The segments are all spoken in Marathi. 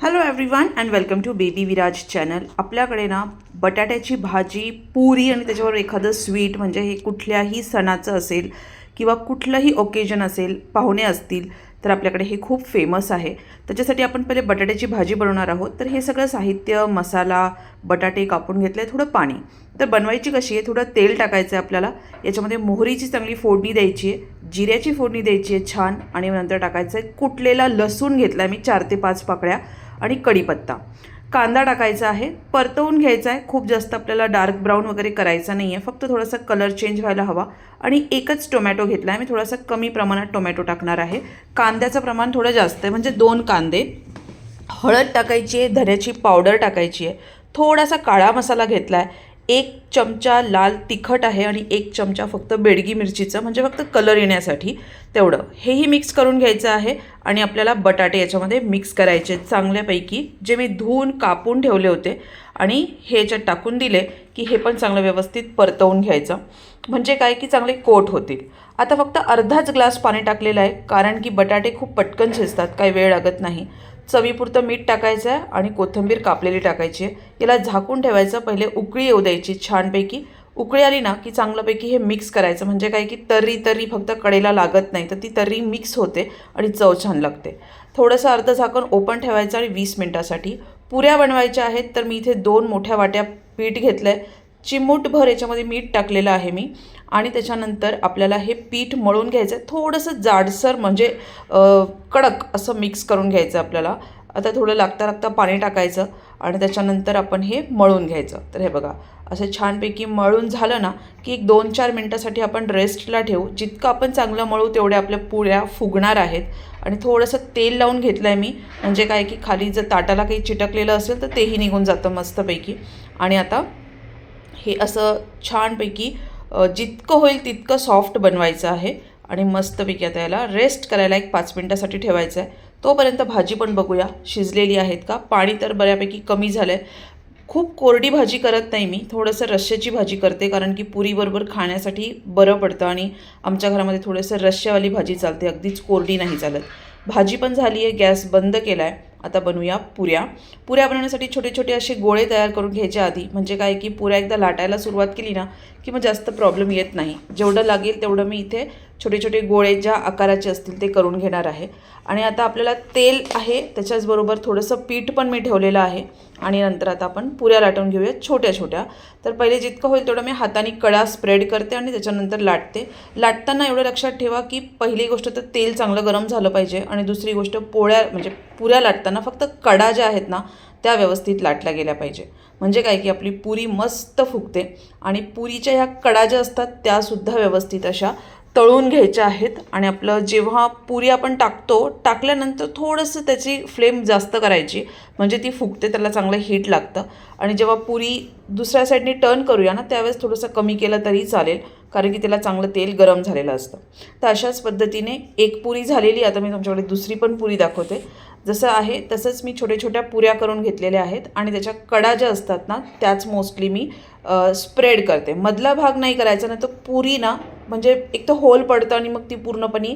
Hello everyone and welcome to baby Viraj channel आपल्याकडे ना बटाट्याची भाजी पुरी आणि त्याच्यावर एखादं स्वीट म्हणजे हे कुठल्याही सणाचं असेल किंवा कुठलंही ओकेजन असेल पाहुणे असतील तर आपल्याकडे हे खूप फेमस आहे. त्याच्यासाठी आपण पहिले बटाट्याची भाजी बनवणार आहोत. तर हे सगळं साहित्य मसाला बटाटे कापून घेतले थोडं पाणी. तर बनवायची कशी आहे? थोडं तेल टाकायचं आहे आपल्याला. याच्यामध्ये मोहरीची चांगली फोडणी द्यायची आहे. जिऱ्याची फोडणी द्यायची आहे छान. आणि नंतर टाकायचं आहे कुटलेला लसूण घेतला आहे मी चार ते पाच पाकळ्या. आणि कढीपत्ता कांदा टाकायचा आहे परतवून घ्यायचा आहे. खूप जास्त आपल्याला डार्क ब्राऊन वगैरे करायचा नाही आहे फक्त थोडासा कलर चेंज व्हायला हवा. आणि एकच टोमॅटो घेतला आहे मी थोडासा कमी प्रमाणात टोमॅटो टाकणार आहे. कांद्याचं प्रमाण थोडं जास्त आहे. म्हणजे दोन कांदे. हळद टाकायची आहे धऱ्याची पावडर टाकायची आहे. थोडासा काळा मसाला घेतला आहे एक चमचा लाल तिखट आहे आणि एक चमचा फक्त बेडगी मिरचीचं म्हणजे फक्त कलर येण्यासाठी तेवढं. हेही मिक्स करून घ्यायचं आहे आणि आपल्याला बटाटे याच्यामध्ये मिक्स करायचे चांगल्यापैकी जे मी धुवून कापून ठेवले होते आणि हे याच्यात टाकून दिले की हे पण चांगलं व्यवस्थित परतवून घ्यायचं. म्हणजे काय की चांगले कोट होतील. आता फक्त अर्धाच ग्लास पाणी टाकलेलं आहे कारण की बटाटे खूप पटकन शिजतात काही वेळ लागत नाही. चवीपुरतं मीठ टाकायचं आहे आणि कोथिंबीर कापलेली टाकायची आहे. याला झाकून ठेवायचं. पहिले उकळी येऊ द्यायची छानपैकी. उकळी आली ना की चांगल्यापैकी हे मिक्स करायचं. म्हणजे काय की तर्री तर्री फक्त कडेला लागत नाही. तर ती तर्री मिक्स होते आणि चव छान लागते. थोडंसं अर्ध झाकण ओपन ठेवायचं आणि वीस मिनटासाठी. पुऱ्या बनवायच्या आहेत तर मी इथे दोन मोठ्या वाट्या पीठ घेतलं आहे चिमूटभर याच्यामध्ये मीठ टाकलेलं आहे मी. आणि त्याच्यानंतर आपल्याला हे पीठ मळून घ्यायचं आहे थोडंसं जाडसर म्हणजे कडक असं मिक्स करून घ्यायचं आपल्याला. आता थोडं लागता लागता पाणी टाकायचं आणि त्याच्यानंतर आपण हे मळून घ्यायचं. तर हे बघा असं छानपैकी मळून झालं ना की एक दोन चार मिनटासाठी आपण रेस्टला ठेवू. जितकं आपण चांगलं मळू तेवढ्या आपल्या पुऱ्या फुगणार आहेत. आणि थोडंसं तेल लावून घेतलं आहे मी. म्हणजे काय की खाली जर ताटाला काही चिटकलेलं असेल तर तेही निघून जातं मस्तपैकी. आणि आता हे असं छानपैकी जितकं होईल तितकं सॉफ्ट बनवायचं आहे. आणि मस्तपैकी आता याला रेस्ट करायला एक पाच मिनटासाठी ठेवायचं आहे तोपर्यंत भाजी पण बघूया. शिजलेली आहेत का? पाणी तर बऱ्यापैकी कमी झालं आहे खूप कोरडी भाजी करत नाही मी. थोडंसं रश्श्याची भाजी करते कारण की पुरीबरोबर खाण्यासाठी बरं पडतं आणि आमच्या घरामध्ये थोडंसं रश्श्यावाली भाजी चालते. अगदीच कोरडी नाही चालत. भाजी पण झाली आहे गॅस बंद केला आहे आता बनवूया पुऱ्या. पुऱ्या बनवण्यासाठी छोटे छोटे असे गोळे तयार करून घ्यायच्या आधी. म्हणजे काय की पुऱ्या एकदा लाटायला सुरुवात केली ना की मग जास्त प्रॉब्लेम येत नाही. जेवढं लागेल तेवढं मी इथे छोटे छोटे गोळे ज्या आकाराचे असतील ते करून घेणार आहे. आणि आता आपल्याला तेल आहे त्याच्याचबरोबर थोडंसं पीठ पण मी ठेवलेलं आहे. आणि नंतर आता आपण पुऱ्या लाटून घेऊया छोट्या छोट्या तर पहिले जितकं होईल तेवढं मी हाताने कडा स्प्रेड करते आणि त्याच्यानंतर लाटते. लाटताना एवढं लक्षात ठेवा की पहिली गोष्ट तर तेल चांगलं गरम झालं पाहिजे आणि दुसरी गोष्ट पोळ्या म्हणजे पुऱ्या लाटताना फक्त कडा ज्या आहेत ना त्या व्यवस्थित लाटल्या गेल्या पाहिजे. म्हणजे काय की आपली पुरी मस्त फुगते. आणि पुरीच्या ह्या कडा ज्या असतात त्यासुद्धा व्यवस्थित अशा तळून घ्यायच्या आहेत आणि आपलं जेव्हा पुरी आपण टाकतो टाकल्यानंतर थोडंसं त्याची फ्लेम जास्त करायची. म्हणजे ती फुगते त्याला चांगलं हीट लागतं. आणि जेव्हा पुरी दुसऱ्या साईडने टर्न करूया ना त्यावेळेस थोडंसं कमी केलं तरी चालेल कारण की त्याला चांगलं तेल गरम झालेलं असतं. तर अशाच पद्धतीने एक पुरी झालेली आता मी तुमच्याकडे दुसरी पण पुरी दाखवते. जसं आहे तसंच मी छोट्या छोट्या पुऱ्या करून घेतलेल्या आहेत आणि त्याच्या कडा ज्या असतात ना त्याच मोस्टली मी स्प्रेड करते. मधला भाग नाही करायचा ना तर पुरी ना म्हणजे एक तर होल पडतं आणि मग ती पूर्णपणे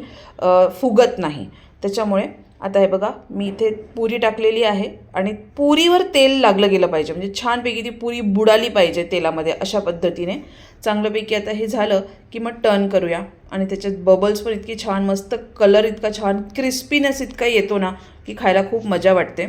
फुगत नाही. त्याच्यामुळे आता हे बघा मी इथे पुरी टाकलेली आहे आणि पुरीवर तेल लागलं गेलं पाहिजे. म्हणजे छानपैकी ती पुरी बुडाली पाहिजे तेलामध्ये अशा पद्धतीने. चांगल्यापैकी आता हे झालं की मग टर्न करूया. आणि त्याच्यात बबल्स पण इतकी छान मस्त कलर इतका छान क्रिस्पीनेस इतका येतो ना की खायला खूप मजा वाटते.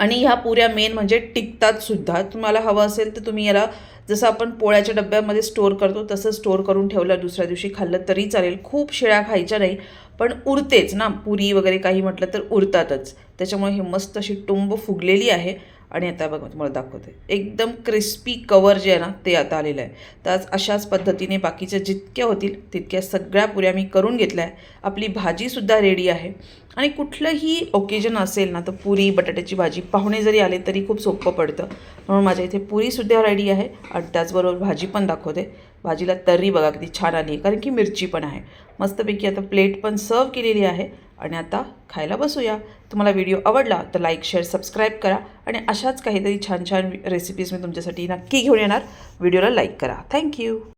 आणि ह्या पुऱ्या मेन म्हणजे टिकतात सुद्धा. तुम्हाला हवं असेल तर तुम्ही याला जसं आपण पोळ्याच्या डब्यामध्ये स्टोअर करतो तसं स्टोअर करून ठेवलं दुसऱ्या दिवशी खाल्लं तरी चालेल. खूप शिळ्या खायच्या नाही पण उरतेच ना. पुरी वगैरे काही म्हटलं तर उरतातच. त्याच्यामुळे ही मस्त अशी टुंब फुगलेली आहे. आणि आता बघा तुम्हाला दाखवते. एकदम क्रिस्पी कवर जे आहे ना ते आता आलेलं आहे. तर आज अशाच पद्धतीने बाकीच्या जितक्या होतील तितक्या सगळ्या पुऱ्या मी करून घेतल्या आहे. आपली भाजीसुद्धा रेडी आहे. आणि कुठलंही ओकेजन असेल ना तर पुरी बटाट्याची भाजी पाहुणे जरी आले तरी खूप सोपं पडतं. म्हणून माझ्या इथे पुरीसुद्धा रेडी आहे. आणि त्याचबरोबर भाजी पण दाखवते. भाजीला तर्री बघा किती छान आली आहे. कारण की मिरची पण आहे. मस्तपैकी आता प्लेट पण सर्व केलेली आहे. आणि आता खायला बसूया. तुम्हाला व्हिडिओ आवडला तर लाईक शेअर सबस्क्राईब करा आणि अशाच काहीतरी छान छान रेसिपीज मी तुमच्यासाठी नक्की घेऊन येणार. व्हिडिओला लाईक करा. थँक्यू